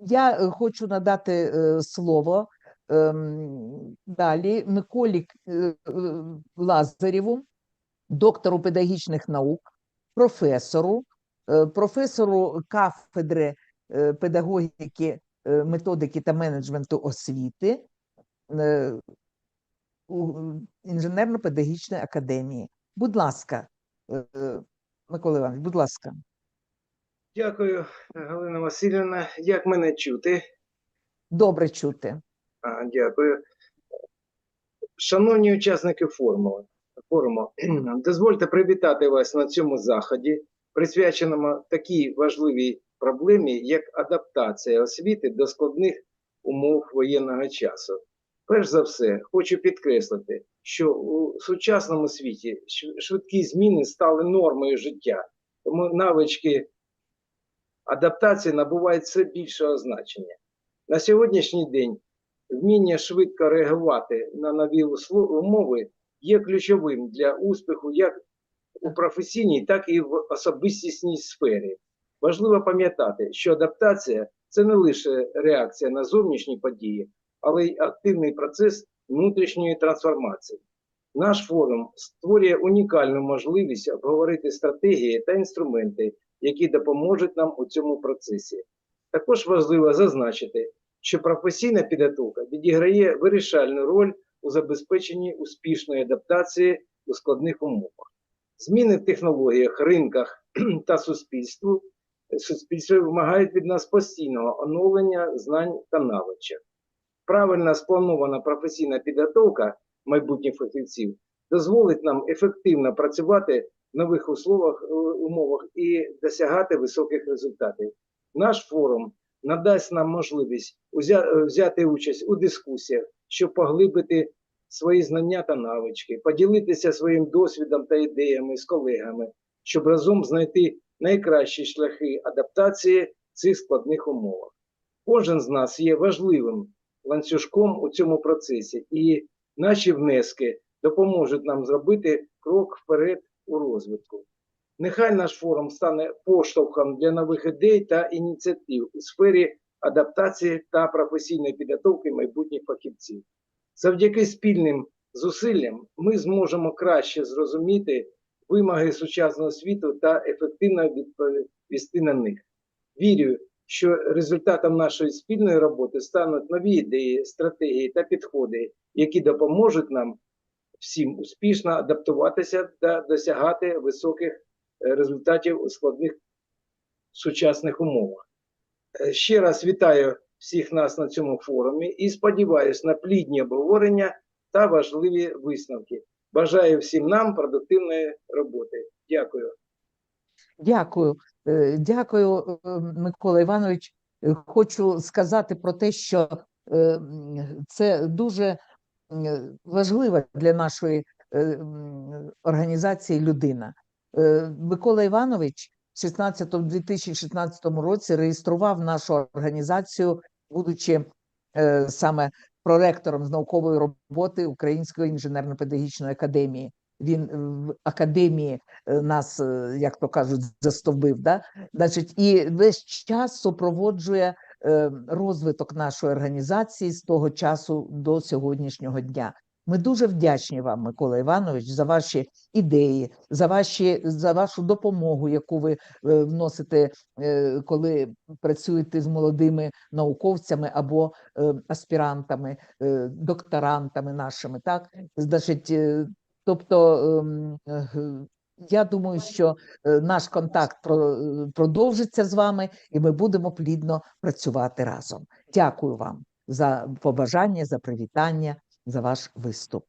Я е, хочу надати е, слово далі Миколі е, Лазарєву, доктору педагогічних наук, професору, професору кафедри педагогіки, методики та менеджменту освіти е, інженерно-педагогічної академії. Будь ласка, е, е, Микола Іванович, будь ласка. Дякую, Галина Васильівна. Як мене чути? Добре чути. А, дякую. Шановні учасники форуму, форуму, дозвольте привітати вас на цьому заході, присвяченому такій важливій проблемі, як адаптація освіти до складних умов воєнного часу. Перш за все, хочу підкреслити, що у сучасному світі швидкі зміни стали нормою життя, тому навички адаптації набувають все більшого значення. На сьогоднішній день вміння швидко реагувати на нові умови є ключовим для успіху як у професійній, так і в особистісній сфері. Важливо пам'ятати, що адаптація це не лише реакція на зовнішні події, але й активний процес внутрішньої трансформації. Наш форум створює унікальну можливість обговорити стратегії та інструменти, які допоможуть нам у цьому процесі. Також важливо зазначити, що професійна підготовка відіграє вирішальну роль у забезпеченні успішної адаптації у складних умовах. Зміни в технологіях, ринках та суспільству суспільстві вимагають від нас постійного оновлення знань та навичок. Правильно спланована професійна підготовка майбутніх фахівців дозволить нам ефективно працювати нових условах, е, умовах і досягати високих результатів. Наш форум надасть нам можливість е, взяти участь у дискусіях, щоб поглибити свої знання та навички, поділитися своїм досвідом та ідеями з колегами, щоб разом знайти найкращі шляхи адаптації в цих складних умовах. Кожен з нас є важливим ланцюжком у цьому процесі, і наші внески допоможуть нам зробити крок вперед у розвитку. Нехай наш форум стане поштовхом для нових ідей та ініціатив у сфері адаптації та професійної підготовки майбутніх фахівців. Завдяки спільним зусиллям ми зможемо краще зрозуміти вимоги сучасного світу та ефективно відповісти на них. Вірю, що результатом нашої спільної роботи стануть нові ідеї, стратегії та підходи, які допоможуть нам всім успішно адаптуватися та досягати високих е, результатів у складних сучасних умовах. Е, Ще раз вітаю всіх нас на цьому форумі і сподіваюся на плідні обговорення та важливі висновки. Бажаю всім нам продуктивної роботи. Дякую. Дякую, Е, дякую, Микола Іванович. Хочу сказати про те, що це дуже важлива для нашої е, організації людина. Е, Микола Іванович 16, 2016 році реєстрував нашу організацію, будучи е, саме проректором з наукової роботи Української інженерно-педагогічної академії. Він в академії е, нас, е, як то кажуть, застовбив. Да? Значить, і весь час супроводжує е, розвиток нашої організації з того часу до сьогоднішнього дня. Ми дуже вдячні вам, Микола Іванович, за ваші ідеї, за ваші за вашу допомогу, яку ви е, вносите, е, коли працюєте з молодими науковцями або е, аспірантами, е, докторантами нашими. Так, значить, е, тобто. Я думаю, що е, наш контакт е, продовжиться з вами, і ми будемо плідно працювати разом. Дякую вам за побажання, за привітання, за ваш виступ.